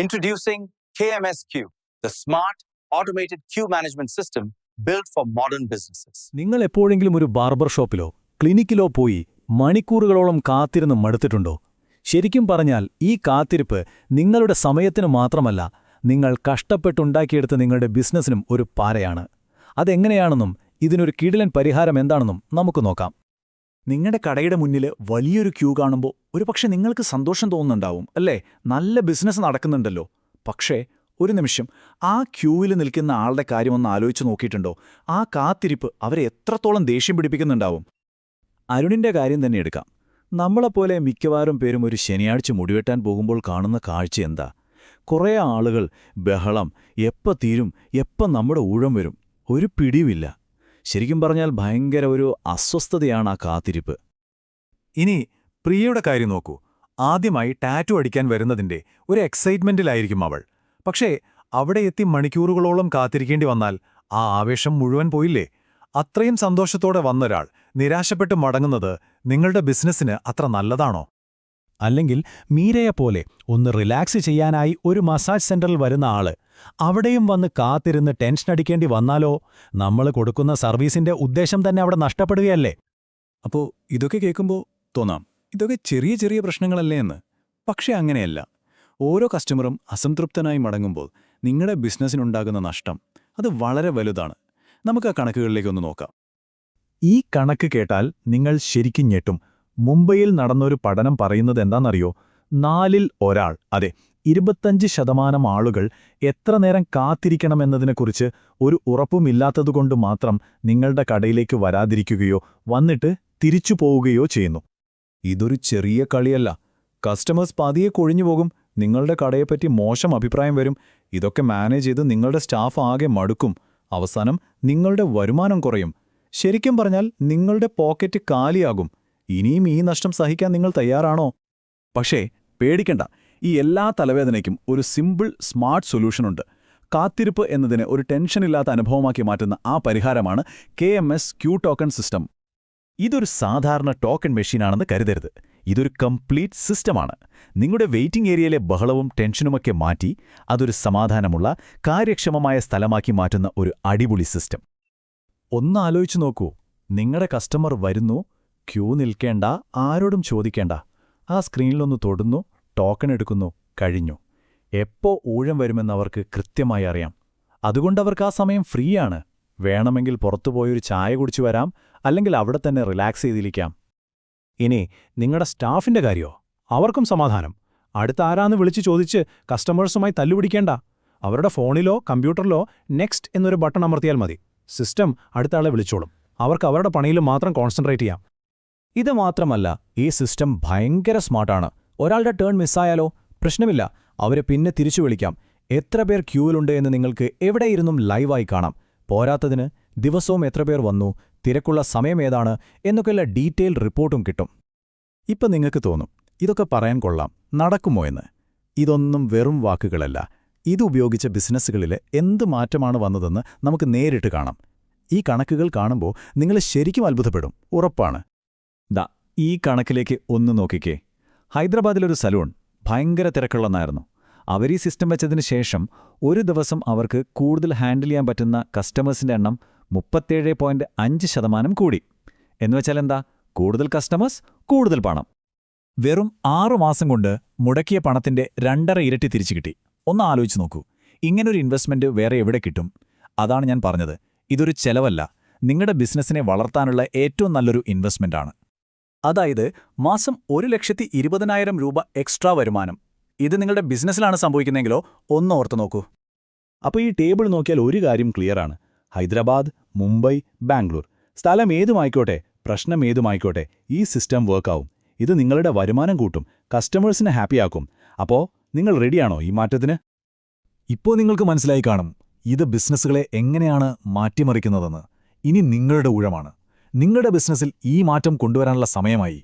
Introducing KMSQ, the smart, automated queue management system built for modern businesses. നിങ്ങൾ എപ്പോഴെങ്കിലും ഒരു barber ഷോപ്പിലോ ക്ലിനിക്കിലോ പോയി മണിക്കൂറുകളോളം കാത്തിരുന്ന് മടുത്തിട്ടുണ്ടോ? ശരിക്കും പറഞ്ഞാൽ ഈ കാത്തിരിപ്പ് നിങ്ങളുടെ സമയത്തിന് മാത്രമല്ല നിങ്ങൾ കഷ്ടപ്പെട്ടുണ്ടാക്കിയെടുത്ത നിങ്ങളുടെ ബിസിനസ്സിനും ഒരു പാരയാണ്. അതെങ്ങനെയാണെന്നും ഇതിനൊരു കിടിലൻ പരിഹാരം എന്താണെന്നും നമുക്ക് നോക്കാം. നിങ്ങളുടെ കടയുടെ മുന്നിൽ വലിയൊരു ക്യൂ കാണുമ്പോൾ ഒരുപക്ഷെ നിങ്ങൾക്ക് സന്തോഷം തോന്നുന്നുണ്ടാവും അല്ലേ? നല്ല ബിസിനസ് നടക്കുന്നുണ്ടല്ലോ. പക്ഷേ ഒരു നിമിഷം ആ ക്യൂവിൽ നിൽക്കുന്ന ആളുടെ കാര്യമൊന്ന് ആലോചിച്ച് നോക്കിയിട്ടുണ്ടോ? ആ കാത്തിരിപ്പ് അവരെ എത്രത്തോളം ദേഷ്യം പിടിപ്പിക്കുന്നുണ്ടാവും? അരുണിന്റെ കാര്യം തന്നെ എടുക്കാം. നമ്മളെപ്പോലെ മിക്കവാറും പേരും ഒരു ശനിയാഴ്ച മുടിവെട്ടാൻ പോകുമ്പോൾ കാണുന്ന കാഴ്ച എന്താ? കുറേ ആളുകൾ ബഹളം എപ്പ തീരും എപ്പം നമ്മുടെ ഊഴം വരും. ഒരു പിടിയുമില്ല. ശരിക്കും പറഞ്ഞാൽ ഭയങ്കര ഒരു അസ്വസ്ഥതയാണ് ആ കാത്തിരിപ്പ്. ഇനി പ്രിയയുടെ കാര്യം നോക്കൂ. ആദ്യമായി ടാറ്റു അടിക്കാൻ വരുന്നതിന്റെ ഒരു എക്സൈറ്റ്മെന്റിലായിരിക്കും അവൾ. പക്ഷേ അവിടെ എത്തി മണിക്കൂറുകളോളം കാത്തിരിക്കേണ്ടി വന്നാൽ ആ ആവേശം മുഴുവൻ പോയില്ലേ? അത്രയും സന്തോഷത്തോടെ വന്നൊരാൾ നിരാശപ്പെട്ട് മടങ്ങുന്നത് നിങ്ങളുടെ ബിസിനസ്സിന് അത്ര നല്ലതാണോ? അല്ലെങ്കിൽ മീരയെപ്പോലെ ഒന്ന് റിലാക്സ് ചെയ്യാനായി ഒരു മസാജ് സെന്ററിൽ വരുന്ന ആൾ. അവിടെയും വന്ന് കാത്തിരുന്ന് ടെൻഷൻ അടിക്കേണ്ടി വന്നാലോ? നമ്മൾ കൊടുക്കുന്ന സർവീസിന്റെ ഉദ്ദേശം തന്നെ അവിടെ നഷ്ടപ്പെടുകയല്ലേ? അപ്പോൾ ഇതൊക്കെ കേൾക്കുമ്പോൾ തോന്നാം ഇതൊക്കെ ചെറിയ ചെറിയ പ്രശ്നങ്ങളല്ലേ എന്ന്. പക്ഷേ അങ്ങനെയല്ല. ഓരോ കസ്റ്റമറും അസംതൃപ്തനായി മടങ്ങുമ്പോൾ നിങ്ങളുടെ ബിസിനസ്സിനുണ്ടാകുന്ന നഷ്ടം അത് വളരെ വലുതാണ്. നമുക്ക് ആ കണക്കുകളിലേക്കൊന്ന് നോക്കാം. ഈ കണക്ക് കേട്ടാൽ നിങ്ങൾ ശരിക്കും ഞെട്ടും. മുംബൈയിൽ നടന്നൊരു പഠനം പറയുന്നത് എന്താണെന്നറിയോ? നാലിൽ ഒരാൾ അതെ ഇരുപത്തഞ്ച് ശതമാനം ആളുകൾ എത്ര നേരം കാത്തിരിക്കണമെന്നതിനെക്കുറിച്ച് ഒരു ഉറപ്പുമില്ലാത്തതുകൊണ്ട് മാത്രം നിങ്ങളുടെ കടയിലേക്ക് വരാതിരിക്കുകയോ വന്നിട്ട് തിരിച്ചു പോവുകയോ ചെയ്യുന്നു. ഇതൊരു ചെറിയ കളിയല്ല. കസ്റ്റമേഴ്സ് പതിയെ കൊഴിഞ്ഞുപോകും നിങ്ങളുടെ കടയെപ്പറ്റി മോശം അഭിപ്രായം വരും. ഇതൊക്കെ മാനേജ് ചെയ്ത് നിങ്ങളുടെ സ്റ്റാഫ് ആകെ മടുക്കും. അവസാനം നിങ്ങളുടെ വരുമാനം കുറയും. ശരിക്കും പറഞ്ഞാൽ നിങ്ങളുടെ പോക്കറ്റ് കാലിയാകും. ഇനിയും ഈ നഷ്ടം സഹിക്കാൻ നിങ്ങൾ തയ്യാറാണോ? പക്ഷേ പേടിക്കണ്ട. ഈ എല്ലാ തലവേദനയ്ക്കും ഒരു സിമ്പിൾ സ്മാർട്ട് സൊല്യൂഷനുണ്ട്. കാത്തിരിപ്പ് എന്നതിനെ ഒരു ടെൻഷനില്ലാത്ത അനുഭവമാക്കി മാറ്റുന്ന ആ പരിഹാരമാണ് K M S Q token system. ഇതൊരു സാധാരണ ടോക്കൺ മെഷീനാണെന്ന് കരുതരുത്. ഇതൊരു കംപ്ലീറ്റ് സിസ്റ്റമാണ്. നിങ്ങളുടെ വെയിറ്റിംഗ് ഏരിയയിലെ ബഹളവും ടെൻഷനുമൊക്കെ മാറ്റി അതൊരു സമാധാനമുള്ള കാര്യക്ഷമമായ സ്ഥലമാക്കി മാറ്റുന്ന ഒരു അടിപൊളി സിസ്റ്റം. ഒന്ന് ആലോചിച്ചു നോക്കൂ. നിങ്ങളുടെ കസ്റ്റമർ വരുന്നു ക്യൂ നിൽക്കേണ്ട ആരോടും ചോദിക്കേണ്ട. ആ സ്ക്രീനിലൊന്ന് തൊടുന്നു ടോക്കൺ എടുക്കുന്നു കഴിഞ്ഞു. എപ്പോ ഊഴം വരുമെന്നവർക്ക് കൃത്യമായി അറിയാം. അതുകൊണ്ടവർക്ക് ആ സമയം ഫ്രീ ആണ് വേണമെങ്കിൽ പുറത്തുപോയൊരു ചായ കുടിച്ചു വരാം അല്ലെങ്കിൽ അവിടെ തന്നെ റിലാക്സ് ചെയ്തിരിക്കാം. ഇനി നിങ്ങളുടെ സ്റ്റാഫിന്റെ കാര്യോ? അവർക്കും സമാധാനം. അടുത്ത ആരാന്ന് വിളിച്ചു ചോദിച്ച് കസ്റ്റമേഴ്സുമായി തല്ലുപിടിക്കേണ്ട. അവരുടെ ഫോണിലോ കമ്പ്യൂട്ടറിലോ നെക്സ്റ്റ് എന്നൊരു ബട്ടൺ അമർത്തിയാൽ മതി. സിസ്റ്റം അടുത്ത ആളെ വിളിച്ചോളും. അവർക്ക് അവരുടെ പണിയിൽ മാത്രം കോൺസെൻട്രേറ്റ് ചെയ്യാം. ഇത് മാത്രമല്ല ഈ സിസ്റ്റം ഭയങ്കര സ്മാർട്ടാണ്. ഒരാളുടെ ടേൺ മിസ്സായാലോ? പ്രശ്നമില്ല. അവരെ പിന്നെ തിരിച്ചു വിളിക്കാം. എത്ര പേർ ക്യൂവിലുണ്ട് എന്ന് നിങ്ങൾക്ക് എവിടെയിരുന്നും ലൈവായി കാണാം. പോരാത്തതിന് ദിവസവും എത്ര പേർ വന്നു തിരക്കുള്ള സമയം ഏതാണ് എന്നൊക്കെയുള്ള ഡീറ്റെയിൽ റിപ്പോർട്ടും കിട്ടും. ഇപ്പം നിങ്ങൾക്ക് തോന്നും ഇതൊക്കെ പറയാൻ കൊള്ളാം നടക്കുമോ എന്ന്. ഇതൊന്നും വെറും വാക്കുകളല്ല. ഇതുപയോഗിച്ച ബിസിനസ്സുകളിൽ എന്ത് മാറ്റമാണ് വന്നതെന്ന് നമുക്ക് നേരിട്ട് കാണാം. ഈ കണക്കുകൾ കാണുമ്പോൾ നിങ്ങൾ ശരിക്കും അത്ഭുതപ്പെടും. ഉറപ്പാണ്. ദാ ഈ കണക്കിലേക്ക് ഒന്ന് നോക്കിക്കേ. ഹൈദരാബാദിലൊരു സലൂൺ ഭയങ്കര തിരക്കുള്ളതായിരുന്നു അവർ ഈ സിസ്റ്റം വെച്ചതിന് ശേഷം ഒരു ദിവസം അവർക്ക് കൂടുതൽ ഹാൻഡിൽ ചെയ്യാൻ പറ്റുന്ന കസ്റ്റമേഴ്സിന്റെ എണ്ണം മുപ്പത്തേഴ് പോയിന്റ് അഞ്ച് ശതമാനം കൂടി. എന്നുവെച്ചാൽ എന്താ? കൂടുതൽ കസ്റ്റമേഴ്സ് കൂടുതൽ പണം. വെറും ആറു മാസം കൊണ്ട് മുടക്കിയ പണത്തിന്റെ രണ്ടര ഇരട്ടി തിരിച്ചു കിട്ടി. ഒന്ന് ആലോചിച്ച് നോക്കൂ. ഇങ്ങനൊരു ഇൻവെസ്റ്റ്മെന്റ് വേറെ എവിടെ കിട്ടും? അതാണ് ഞാൻ പറഞ്ഞത്. ഇതൊരു ചെലവല്ല. നിങ്ങളുടെ ബിസിനസ്സിനെ വളർത്താനുള്ള ഏറ്റവും നല്ലൊരു ഇൻവെസ്റ്റ്മെന്റാണ് അതായത് മാസം ഒരു ലക്ഷത്തി ഇരുപതിനായിരം രൂപ എക്സ്ട്രാ വരുമാനം. ഇത് നിങ്ങളുടെ ബിസിനസ്സിലാണ് സംഭവിക്കുന്നതെങ്കിലോ ഒന്ന് ഓർത്ത് നോക്കൂ. അപ്പോൾ ഈ ടേബിൾ നോക്കിയാൽ ഒരു കാര്യം ക്ലിയറാണ് ഹൈദരാബാദ് മുംബൈ ബാംഗ്ലൂർ. സ്ഥലം ഏതുമായിക്കോട്ടെ പ്രശ്നം ഏതുമായിക്കോട്ടെ ഈ സിസ്റ്റം വർക്കാവും ഇത് നിങ്ങളുടെ വരുമാനം കൂട്ടും കസ്റ്റമേഴ്സിനെ ഹാപ്പിയാക്കും അപ്പോ നിങ്ങൾ റെഡിയാണോ ഈ മാറ്റത്തിന്? ഇപ്പോൾ നിങ്ങൾക്ക് മനസ്സിലായി കാണും ഇത് ബിസിനസ്സുകളെ എങ്ങനെയാണ് മാറ്റിമറിക്കുന്നതെന്ന്. ഇനി നിങ്ങളുടെ ഊഴമാണ്. നിങ്ങളുടെ ബിസിനസ്സിൽ ഈ മാറ്റം കൊണ്ടുവരാനുള്ള സമയമായി.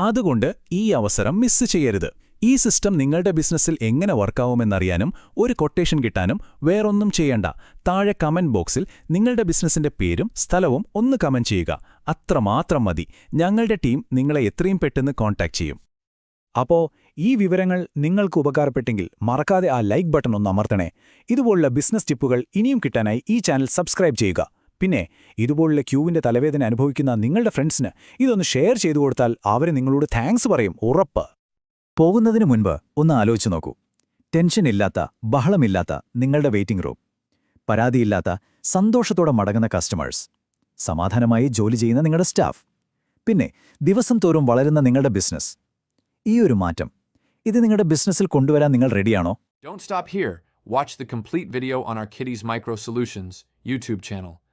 അതുകൊണ്ട് ഈ അവസരം മിസ് ചെയ്യരുത്. ഈ സിസ്റ്റം നിങ്ങളുടെ ബിസിനസ്സിൽ എങ്ങനെ വർക്കാവുമെന്നറിയാനും ഒരു കൊട്ടേഷൻ കിട്ടാനും വേറൊന്നും ചെയ്യണ്ട. താഴെ കമന്റ് ബോക്സിൽ നിങ്ങളുടെ ബിസിനസ്സിന്റെ പേരും സ്ഥലവും ഒന്ന് കമന്റ് ചെയ്യുക. അത്രമാത്രം മതി. ഞങ്ങളുടെ ടീം നിങ്ങളെ എത്രയും പെട്ടെന്ന് കോൺടാക്ട് ചെയ്യും. അപ്പോ ഈ വിവരങ്ങൾ നിങ്ങൾക്ക് ഉപകാരപ്പെട്ടെങ്കിൽ മറക്കാതെ ആ ലൈക്ക് ബട്ടൺ ഒന്ന് അമർത്തണേ. ഇതുപോലുള്ള ബിസിനസ് ടിപ്പുകൾ ഇനിയും കിട്ടാനായി ഈ ചാനൽ സബ്സ്ക്രൈബ് ചെയ്യുക. പിന്നെ ഇതുപോലുള്ള ക്യൂവിന്റെ തലവേദന അനുഭവിക്കുന്ന നിങ്ങളുടെ ഫ്രണ്ട്സിന് ഇതൊന്ന് ഷെയർ ചെയ്തു കൊടുത്താൽ അവർ നിങ്ങളോട് താങ്ക്സ് പറയും ഉറപ്പ്. പോകുന്നതിന് മുൻപ് ഒന്ന് ആലോചിച്ച് നോക്കൂ. ടെൻഷൻ ഇല്ലാത്ത ബഹളമില്ലാത്ത നിങ്ങളുടെ വെയിറ്റിംഗ് റൂം. പരാതിയില്ലാത്ത സന്തോഷത്തോടെ മടങ്ങുന്ന കസ്റ്റമേഴ്സ്. സമാധാനമായി ജോലി ചെയ്യുന്ന നിങ്ങളുടെ സ്റ്റാഫ്. പിന്നെ ദിവസം തോറും വളരുന്ന നിങ്ങളുടെ ബിസിനസ്. ഈ ഒരു മാറ്റം. ഇത് നിങ്ങളുടെ ബിസിനസ്സിൽ കൊണ്ടുവരാൻ നിങ്ങൾ റെഡിയാണോ? Don't stop here. Watch the complete video on our Kitty's Micro Solutions YouTube channel.